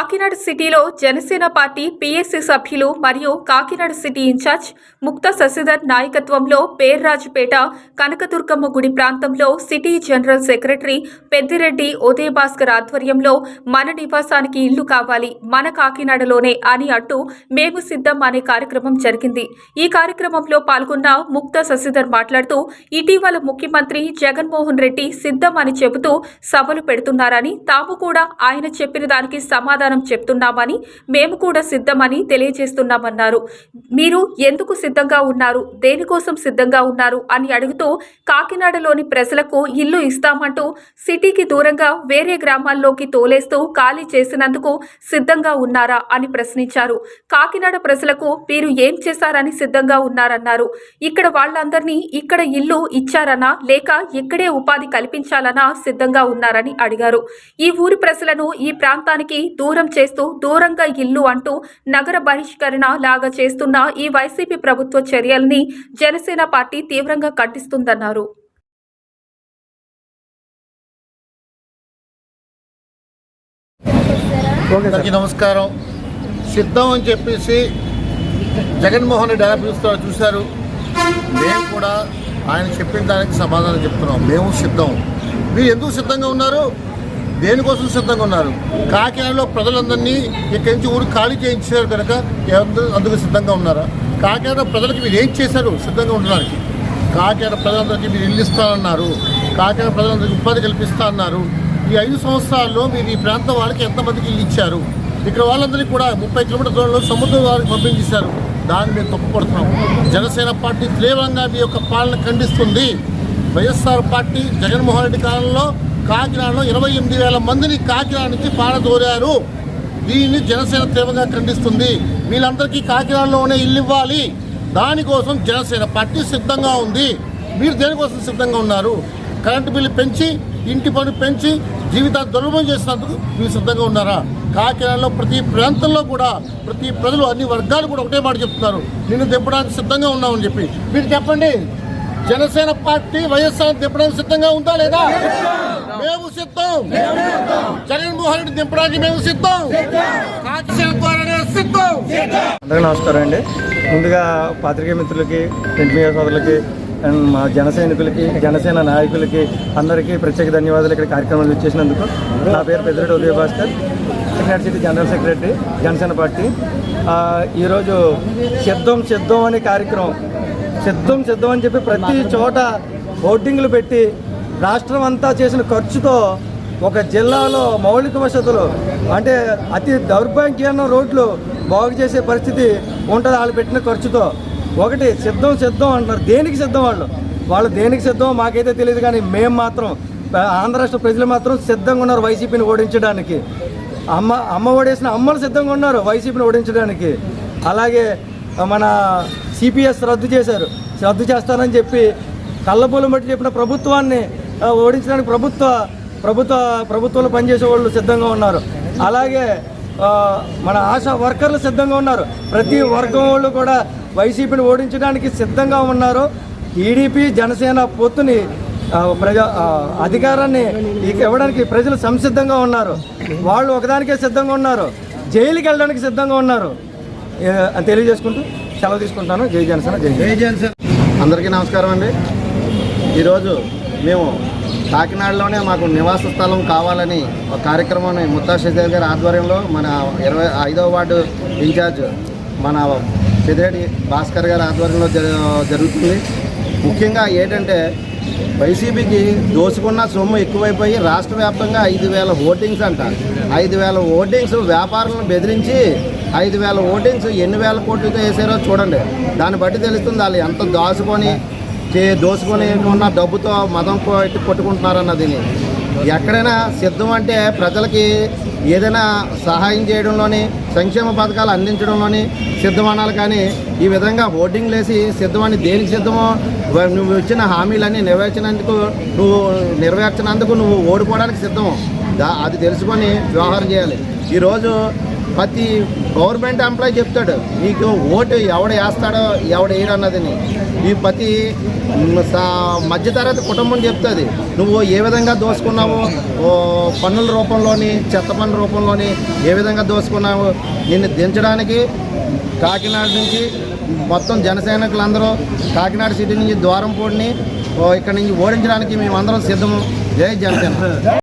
కాకినాడ సిటీలో Janasena party PSC సభ్యులు మరియు కాకినాడ సిటీ ఇన్ఛార్జ్ ముక్త శశిధర్ నాయకత్వంలో పేర్రాజుపేట కనకదుర్గమ్మ గుడి ప్రాంతంలో city general secretary Peddireddy Udaya Bhaskar ఆధ్వర్యంలో మన నివాసానికి ఇల్లు కావాలి మన కాకినాడలోనే అని అంటూ మేము సిద్ధం అనే కార్యక్రమం జరిగింది. ఈ కార్యక్రమంలో పాల్గొన్న ముక్త శశిధర్ మాట్లాడుతూ ఇటీవల ముఖ్యమంత్రి జగన్మోహన్ రెడ్డి సిద్ధం అని చెబుతూ సభలు పెడుతున్నారని తాము కూడా ఆయన చెప్పిన దానికి సమాధానం చెప్తున్నామని మేము కూడా సిద్ధమని తెలియజేస్తున్నామన్నారు. మీరు ఎందుకు సిద్ధంగా ఉన్నారు? దేనికోసం సిద్ధంగా ఉన్నారు? అని అడుగుతూ కాకినాడలోని ప్రజలకు ఇల్లు ఇస్తామంటూ సిటీకి దూరంగా వేరే గ్రామాల్లోకి తోలేస్తూ ఖాళీ చేసినందుకు సిద్ధంగా ఉన్నారా? అని ప్రశ్నించారు. కాకినాడ ప్రజలకు మీరు ఏం చేశారని సిద్ధంగా ఉన్నారన్నారు. ఇక్కడ వాళ్ళందరినీ ఇక్కడ ఇల్లు ఇచ్చారనా? లేక ఇక్కడే ఉపాధి కల్పించాలనా? సిద్ధంగా ఉన్నారని అడిగారు. ఈ ఊరి ప్రజలను ఈ ప్రాంతానికి దూరం చేస్తూ దూరంగా ఇల్లు అంటూ నగర బహిష్కరణ లాగా చేస్తున్న ఈ వైసీపీ ప్రభుత్వ చర్యల్ని జనసేన పార్టీ తీవ్రంగా ఖండిస్తుందన్నారు. అందరికీ నమస్కారం. సిద్ధం అని చెప్పేసి జగన్మోహన్ రెడ్డి ఎలా పిలుస్తారో చూశారు. మేము కూడా ఆయన చెప్పిన దానికి సమాధానం చెప్తున్నాం. మేము సిద్ధం. మీరు ఎందుకు సిద్ధంగా ఉన్నారు? దేనికోసం సిద్ధంగా ఉన్నారు? కాకినాడలో ప్రజలందరినీ ఇక్కడి నుంచి ఊరు ఖాళీ చేయించారు కనుక అందుకు సిద్ధంగా ఉన్నారా? కాకినాడ ప్రజలకు మీరు ఏం చేశారు సిద్ధంగా ఉండడానికి? కాకినాడ ప్రజలందరికీ మీరు ఇల్లు ఇస్తానన్నారు. కాకినాడ ప్రజలందరికీ ఉపాధి కల్పిస్తా అన్నారు ఈ ఐదు సంవత్సరాల్లో మీరు ఈ ప్రాంతం వాళ్ళకి ఎంతమందికి ఇల్లు ఇచ్చారు? ఇక్కడ వాళ్ళందరికీ కూడా ముప్పై కిలోమీటర్ దూరంలో సముద్రం వారికి పంపించేశారు. దాన్ని మేము తప్పుపడుతున్నాం జనసేన పార్టీ తీవ్రంగా మీ యొక్క పాలన ఖండిస్తుంది. వైఎస్ఆర్ పార్టీ జగన్మోహన్ రెడ్డి కాలంలో కాకినాడలో ఇరవై ఎనిమిది వేల మందిని కాకినాడ నుంచి పారదోరారు దీన్ని జనసేన తీవ్రంగా ఖండిస్తుంది. వీళ్ళందరికీ కాకినాడలోనే ఇల్లు ఇవ్వాలి. దానికోసం జనసేన పార్టీ సిద్ధంగా ఉంది. మీరు దేనికోసం సిద్ధంగా ఉన్నారు? కరెంటు బిల్లు పెంచి ఇంటి పని పెంచి జీవితాన్ని దుర్లభం చేసినందుకు మీరు సిద్ధంగా ఉన్నారా? కాకినాడలో ప్రతి ప్రాంతంలో కూడా ప్రతి ప్రజలు అన్ని వర్గాలు కూడా ఒకటే మాట చెప్తున్నారు. నిన్ను దింపడానికి సిద్ధంగా ఉన్నామని చెప్పి. మీరు చెప్పండి. జనసేన పార్టీ వైఎస్ఆర్ దింపడానికి సిద్ధంగా ఉందా లేదా? మేము సిద్ధం. జగన్మోహన్ రెడ్డి దింపడానికి మేము సిద్ధం. కాకినాడ ద్వారానే సిద్ధం. అందరికీ నమస్కారం అండి. ముందుగా పాత్రికేయ మిత్రులకి ప్రింట్ మీడియా సోదరులకి అండ్ మా జనసైనికులకి జనసేన నాయకులకి అందరికీ ప్రత్యేక ధన్యవాదాలు ఇక్కడ కార్యక్రమాలు ఇచ్చేసినందుకు నా పేరు Peddireddy Udaya Bhaskar secretary city general secretary Janasena party. ఈరోజు సిద్ధం సిద్ధం అనే కార్యక్రమం సిద్ధం సిద్ధం అని చెప్పి ప్రతి చోట హోర్డింగ్లు పెట్టి రాష్ట్రం అంతా చేసిన ఖర్చుతో ఒక జిల్లాలో మౌలిక వసతులు అంటే అతి దౌర్భాగ్యమైన రోడ్లు బాగు చేసే పరిస్థితి ఉంటుంది వాళ్ళు పెట్టిన ఖర్చుతో. ఒకటి సిద్ధం సిద్ధం అంటున్నారు. దేనికి సిద్ధం వాళ్ళు? వాళ్ళు దేనికి సిద్ధం మాకైతే తెలియదు కానీ మేము మాత్రం ఆంధ్ర రాష్ట్ర ప్రజలు మాత్రం సిద్ధంగా ఉన్నారు వైసీపీని ఓడించడానికి. అమ్మ అమ్మ ఓడేసిన అమ్మలు సిద్ధంగా ఉన్నారు వైసీపీని ఓడించడానికి. అలాగే మన సిపిఎస్ రద్దు చేశారు. రద్దు చేస్తానని చెప్పి కళ్ళబోలు బట్టి చెప్పిన ప్రభుత్వాన్ని ఓడించడానికి ప్రభుత్వ ప్రభుత్వ ప్రభుత్వంలో పనిచేసే వాళ్ళు సిద్ధంగా ఉన్నారు. అలాగే మన ఆశా వర్కర్లు సిద్ధంగా ఉన్నారు. ప్రతి వర్గం వాళ్ళు కూడా వైసీపీని ఓడించడానికి సిద్ధంగా ఉన్నారు. టీడీపీ జనసేన పొత్తుని ప్రజా అధికారాన్ని ఇక ఇవ్వడానికి ప్రజలు సంసిద్ధంగా ఉన్నారు. వాళ్ళు ఒకదానికే సిద్ధంగా ఉన్నారు. జైలుకి వెళ్ళడానికి సిద్ధంగా ఉన్నారు. తెలియజేసుకుంటూ సెలవు తీసుకుంటాను. జై జనసేన జై జై అందరికీ నమస్కారం అండి. ఈరోజు మేము కాకినాడలోనే మాకు నివాస స్థలం కావాలని ఒక కార్యక్రమాన్ని ముత్తా శశిధర్ గారి ఆధ్వర్యంలో మన ఇరవై ఐదవ వార్డు ఇన్ఛార్జ్ మన పెద్దిరెడ్డి భాస్కర్ గారి ఆధ్వర్యంలో జరుగుతుంది. ముఖ్యంగా ఏంటంటే వైసీపీకి దోసుకున్న సొమ్ము ఎక్కువైపోయి రాష్ట్ర వ్యాప్తంగా ఐదు వేల ఓటింగ్స్ అంట. ఐదు వేల ఓటింగ్స్ వ్యాపారులను బెదిరించి ఐదు వేల ఓటింగ్స్ ఎన్ని వేల కోట్లతో వేసారో చూడండి. దాన్ని బట్టి తెలుస్తుంది వాళ్ళు ఎంత దాచుకొని దోసుకొని ఉన్న డబ్బుతో మదం పెట్టి కొట్టుకుంటున్నారన్నది ఎక్కడైనా సిద్ధం అంటే ప్రజలకి ఏదైనా సహాయం చేయడంలోని సంక్షేమ పథకాలు అందించడంలోని సిద్ధమనాలి కానీ ఈ విధంగా ఓటింగ్లు వేసి సిద్ధమని దేనికి సిద్ధమో నువ్వు ఇచ్చిన హామీలన్నీ నెరవేర్చినందుకు నువ్వు నెరవేర్చినందుకు నువ్వు ఓడిపోవడానికి సిద్ధము అది తెలుసుకొని వ్యవహారం చేయాలి. ఈరోజు ప్రతి గవర్నమెంట్ ఎంప్లాయీ చెప్తాడు నీకు ఓటు ఎవడు వేస్తాడో ఎవడు వేయడన్నదని ఈ ప్రతి మధ్యతరగతి కుటుంబం చెప్తుంది నువ్వు ఏ విధంగా దోసుకున్నావు పన్నుల రూపంలోని చెత్త పన్ను రూపంలోని ఏ విధంగా దోసుకున్నావు నిన్ను దించడానికి కాకినాడ నుంచి మొత్తం జనసైనికులందరూ కాకినాడ సిటీ నుంచి ద్వారంపూడిని ఓ, ఇక్కడి నుంచి ఓడించడానికి మేమందరం సిద్ధము. జై జనసేన.